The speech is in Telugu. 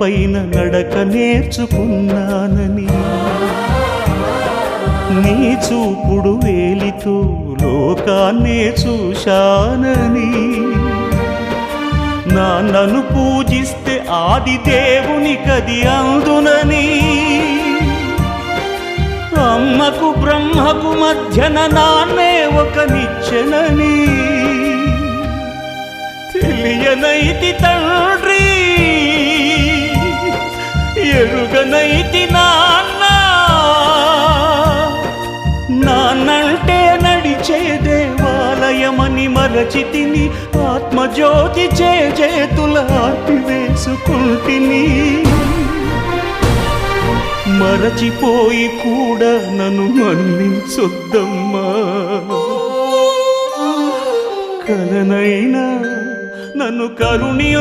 పైన నడక నేర్చుకున్నానని. నీ చూపుడు వేలితో లోకాన్నే చూశానని. నా నన్ను పూజిస్తే ఆది దేవుని కది అందునని. అమ్మకు బ్రహ్మకు మధ్యన నాన్నే ఒక నిచ్చెనని. తెలియనైతి తండ్రి నైతి నాన్న. నాన్నంటే నడిచే దేవాలయమని మరచితిని ఆత్మజ్యోతి చే చేతుల వేసుకుంటిని. మరచిపోయి కూడా నన్ను మన్నించొద్దమ్మా. కలనైనా నన్ను కరుణియు